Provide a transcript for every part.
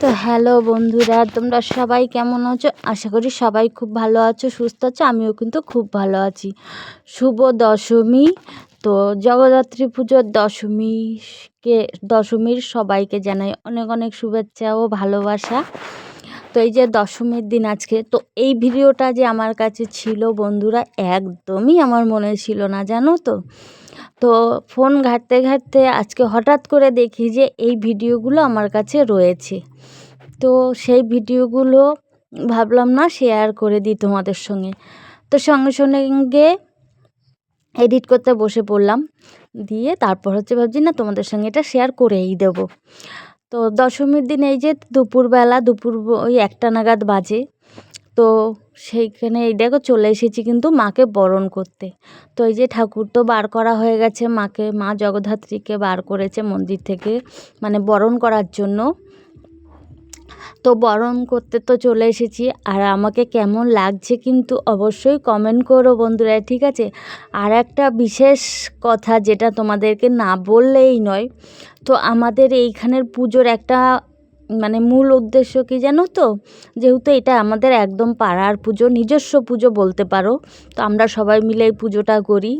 তো হ্যালো বন্ধুরা, তোমরা সবাই কেমন আছো? আশা করি সবাই খুব ভালো আছো, সুস্থ আছো, আমিও কিন্তু খুব ভালো আছি। শুভ দশমী। তো জগদ্ধাত্রী পুজোর দশমীকে, দশমীর সবাইকে জানাই অনেক অনেক শুভেচ্ছা ও ভালোবাসা। তো এই যে দশমীর দিন আজকে, তো এই ভিডিওটা যে আমার কাছে ছিল বন্ধুরা, একদমই আমার মনে ছিল না, জানো তো? তো ফোন ঘাঁটতে ঘাঁটতে আজকে হঠাৎ করে দেখি যে এই ভিডিওগুলো আমার কাছে রয়েছে। তো সেই ভিডিওগুলো ভাবলাম, না শেয়ার করে দিই তোমাদের সঙ্গে। তো সঙ্গে সঙ্গে এডিট করতে বসে পড়লাম। দিয়ে তারপর হচ্ছে ভাবছি, না, তোমাদের সঙ্গে এটা শেয়ার করেই দেবো। তো দশমীর দিন এই যে দুপুরবেলা, দুপুর ওই একটা নাগাদ বাজে। তো সেইখানে এই দেখো চলে এসেছি কিন্তু মাকে বরণ করতে। তো এই যে ঠাকুর তো বার করা হয়ে গেছে মাকে, মা জগদ্ধাত্রীকে বার করেছে মন্দির থেকে মানে বরণ করার জন্য। তো বরণ করতে তো চলে এসেছি, আর আমাকে কেমন লাগছে কিন্তু অবশ্যই কমেন্ট করো বন্ধুরা, ঠিক আছে? আর একটা বিশেষ কথা যেটা তোমাদেরকে না বললেই নয়, তো আমাদের এইখানের পুজোর একটা মানে মূল উদ্দেশ্য কি জানো তো? যেহেতু এটা আমাদের একদম পাড়ার পুজো, নিজস্ব পুজো বলতে পারো। তো আমরা সবাই মিলে এই পুজোটা করি।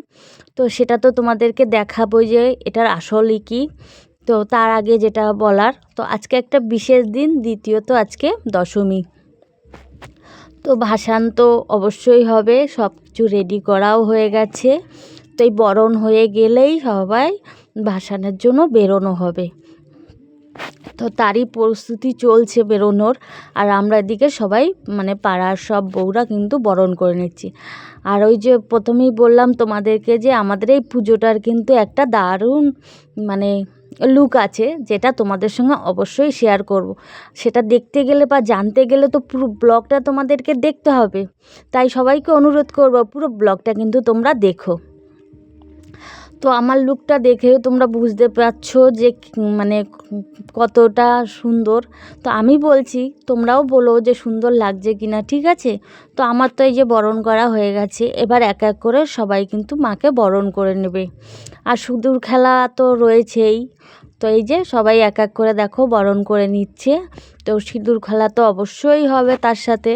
তো সেটা তো তোমাদেরকে দেখাবো যে এটার আসলই কী। তো তার আগে যেটা বলার, তো আজকে একটা বিশেষ দিন দ্বিতীয়ত আজকে দশমী। তো ভাসান তো অবশ্যই হবে, সব কিছু রেডি করাও হয়ে গেছে। তো এই বরণ হয়ে গেলেই সবাই ভাসানের জন্য বেরোনো হবে। তো তারই প্রস্তুতি চলছে বেরোনোর। আর আমরা এদিকে সবাই মানে পাড়ার সব বউরা কিন্তু বরণ করে নিচ্ছি। আর ওই যে প্রথমেই বললাম তোমাদেরকে যে আমাদের এই পুজোটার কিন্তু একটা দারুণ মানে লুক আছে, যেটা তোমাদের সঙ্গে অবশ্যই শেয়ার করব। সেটা দেখতে গেলে বা জানতে গেলে তো পুরো ব্লগটা তোমাদেরকে দেখতে হবে। তাই সবাইকে অনুরোধ করব পুরো ব্লগটা কিন্তু তোমরা দেখো। তো আমার লুকটা দেখে তোমরা বুঝতে পারছ যে মানে কতটা সুন্দর। তো আমি বলছি, তোমরাও বলো যে সুন্দর লাগছে কি না ঠিক আছে? তো আমার তো এই যে বরণ করা হয়ে গেছে, এবার এক এক করে সবাই কিন্তু মাকে বরণ করে নেবে। আর সুদূর খেলা তো রয়েছেই, তো এই যে সবাই এক এক করে দেখো বরণ করে নিচ্ছে। তো সিঁদুর খেলা তো অবশ্যই হবে তার সাথে।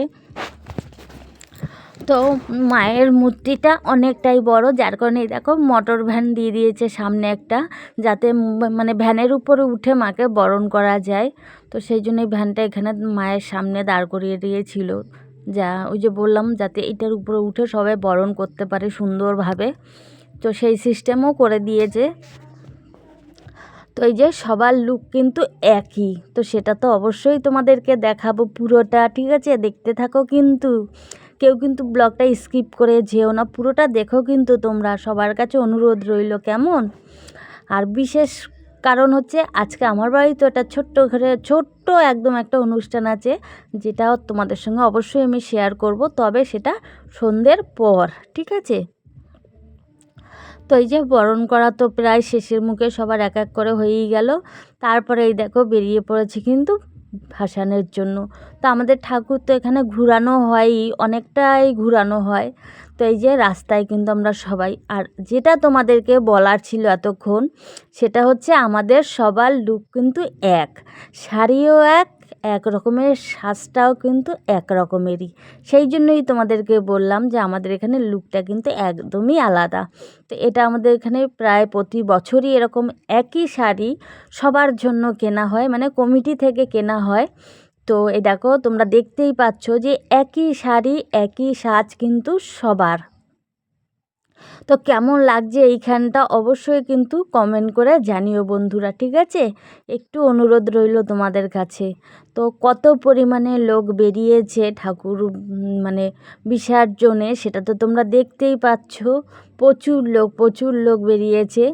তো মায়ের মূর্তিটা অনেকটাই বড়, যার কারণে দেখো মোটর ভ্যান দিয়ে দিয়েছে সামনে একটা, যাতে মানে ভ্যানের উপরে উঠে মাকে বরণ করা যায়। তো সেই জন্য এই ভ্যানটা এখানে মায়ের সামনে দাঁড় করিয়ে দিয়েছিল। যা, ওই যে বললাম, যাতে এটার উপরে উঠে সবাই বরণ করতে পারে সুন্দরভাবে। তো সেই সিস্টেমও করে দিয়েছে। তো এই যে সবার লুক কিন্তু একই। তো সেটা তো অবশ্যই তোমাদেরকে দেখাবো পুরোটা, ঠিক আছে? দেখতে থাকো কিন্তু। কেউ কিন্তু ব্লগটা স্কিপ করে যেও না, পুরোটা দেখো কিন্তু তোমরা। সবার কাছে অনুরোধ রইল কেমন? আর বিশেষ কারণ হচ্ছে আজকে আমার বাড়িতে একটা ছোট্ট ঘরে, ছোট্ট একদম একটা অনুষ্ঠান আছে, যেটা তোমাদের সঙ্গে অবশ্যই আমি শেয়ার করব, তবে সেটা সন্ধ্যের পর, ঠিক আছে? তো এই যে বরণ করা তো প্রায় শেষের মুখে সবার এক এক করে হয়েই গেল। তারপরে এই দেখো বেরিয়ে পড়েছে কিন্তু ভাসানের জন্য। তো আমাদের ঠাকুর তো এখানে ঘুরানো হয়ই, অনেকটাই ঘুরানো হয়। তো এই যে রাস্তায় কিন্তু আমরা সবাই, আর যেটা তোমাদেরকে বলার ছিল এতক্ষণ, সেটা হচ্ছে আমাদের সবার লুক কিন্তু এক। শাড়িও এক এক রকমের সাজটাও কিন্তু এক রকমেরই। সেই জন্যই তোমাদেরকে বললাম যে আমাদের এখানে লুকটা কিন্তু একদমই আলাদা। তো এটা আমাদের এখানে প্রায় প্রতি বছরই এরকম একই শাড়ি সবার জন্য কেনা হয় মানে কমিটি থেকে কেনা হয়। তো এই দেখো, তোমরা দেখতেই পাচ্ছ যে একই শাড়ি, একই সাজ কিন্তু সবার। তো কেমন লাগছে এইখানটা অবশ্যই কিন্তু কমেন্ট করে জানিও বন্ধুরা, ঠিক আছে? একটু অনুরোধ রইল তোমাদের কাছে। তো কত পরিমাণে লোক বেরিয়েছে ঠাকুর মানে বিসর্জনে সেটা তো তোমরা দেখতেই পাচ্ছ। প্রচুর লোক প্রচুর লোক বেরিয়েছে।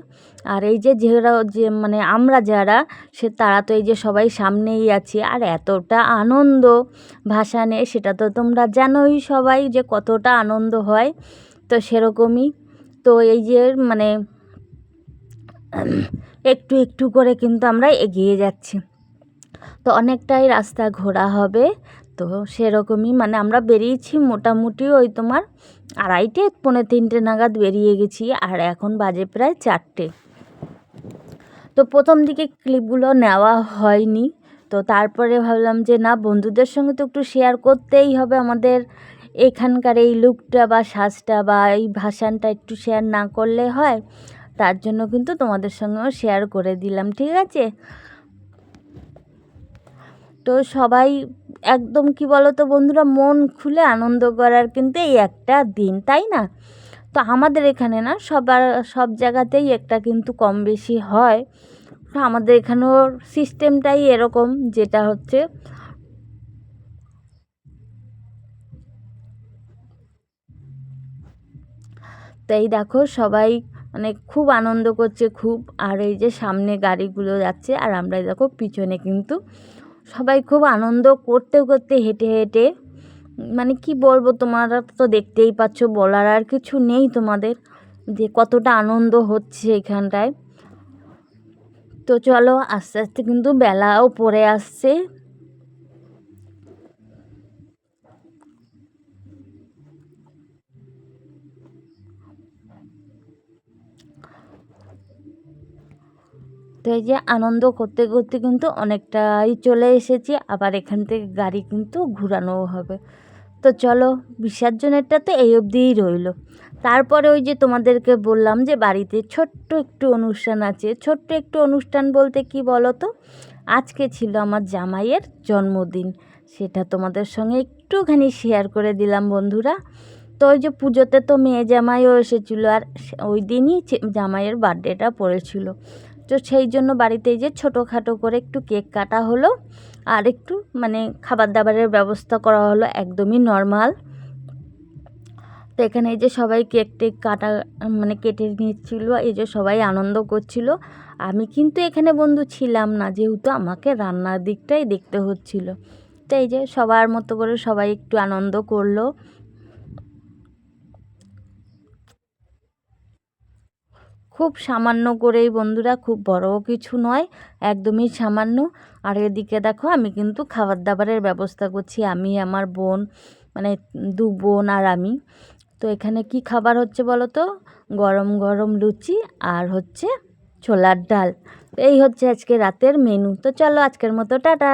আর এই যে যারা, যে মানে আমরা যারা, সে তারা তো এই যে সবাই সামনেই আছি। আর এতটা আনন্দ ভাসানে, সেটা তো তোমরা জানোই সবাই যে কতটা আনন্দ হয়। তো সেরকমই। তো এই যে মানে একটু একটু করে কিন্তু আমরা এগিয়ে যাচ্ছি। তো অনেকটাই রাস্তা ঘোরা হবে। তো সেরকমই মানে আমরা বেরিয়েছি মোটামুটি ওই তোমার আড়াইটে, পৌনে তিনটে নাগাদ বেরিয়ে গেছি আর এখন বাজে প্রায় চারটে। তো প্রথম দিকে ক্লিপগুলো নেওয়া হয়নি। তো তারপরে ভাবলাম যে না, বন্ধুদের সঙ্গে তো একটু শেয়ার করতেই হবে আমাদের এখানকার এই লুকটা বা সাজটা বা এই ভাসানটা একটু শেয়ার না করলে হয়, তার জন্য কিন্তু তোমাদের সঙ্গেও শেয়ার করে দিলাম, ঠিক আছে? তো সবাই একদম কি বলো তো বন্ধুরা, মন খুলে আনন্দ করার কিন্তু এই একটা দিন, তাই না? তো আমাদের এখানে না সবার, সব জায়গাতেই একটা কিন্তু কম বেশি হয়। আমাদের এখানেও সিস্টেমটাই এরকম, যেটা হচ্ছে তো এই দেখো সবাই মানে খুব আনন্দ করছে, খুব। আর এই যে সামনে গাড়িগুলো যাচ্ছে, আর আমরা দেখো পিছনে কিন্তু সবাই খুব আনন্দ করতে করতে হেঁটে হেঁটে মানে কি বলব তোমরা তো দেখতেই পাচ্ছ, বলার আর কিছু নেই তোমাদের যে কতটা আনন্দ হচ্ছে এখানটায়। তো চলো আস্তে আস্তে কিন্তু বেলাও পড়ে আসছে। তো এই যে আনন্দ করতে করতে কিন্তু অনেকটাই চলে এসেছি। আবার এখান থেকে গাড়ি কিন্তু ঘুরানোও হবে। তো চলো, বিসর্জনেরটা তো এই অবধিই রইল। তারপরে ওই যে তোমাদেরকে বললাম যে বাড়িতে ছোট্ট একটু অনুষ্ঠান আছে। ছোট্ট একটু অনুষ্ঠান বলতে কি বলো তো আজকে ছিল আমার জামাইয়ের জন্মদিন। সেটা তোমাদের সঙ্গে একটুখানি শেয়ার করে দিলাম বন্ধুরা। তো ওই যে পুজোতে তো মেয়ে জামাইও এসেছিল আর ওই দিনই জামাইয়ের বার্থডেটা পড়েছিল। তো সেই জন্য বাড়িতে যে ছোটোখাটো করে একটু কেক কাটা হলো আর একটু মানে খাবার দাবারের ব্যবস্থা করা হলো একদমই নর্মাল। তো এখানে এই যে সবাই কেক টেক কাটা মানে কেটে নিচ্ছিলো, এই যে সবাই আনন্দ করছিল। আমি কিন্তু এখানে বন্ধু ছিলাম না, যেহেতু আমাকে রান্নার দিকটাই দেখতে হচ্ছিল। তো এই যে সবার মতো করে সবাই একটু আনন্দ করল। খুব সামান্য করেই বন্ধুরা, খুব বড়ও কিছু নয়, একদমই সামান্য। আর এদিকে দেখো, আমি কিন্তু খাবার দাবারের ব্যবস্থা করছি, আমি, আমার বোন মানে দু বোন আর আমি। তো এখানে কি খাবার হচ্ছে বলো তো? গরম গরম লুচি আর হচ্ছে ছোলার ডাল। এই হচ্ছে আজকে রাতের মেনু তো চলো আজকের মতো, টাটা!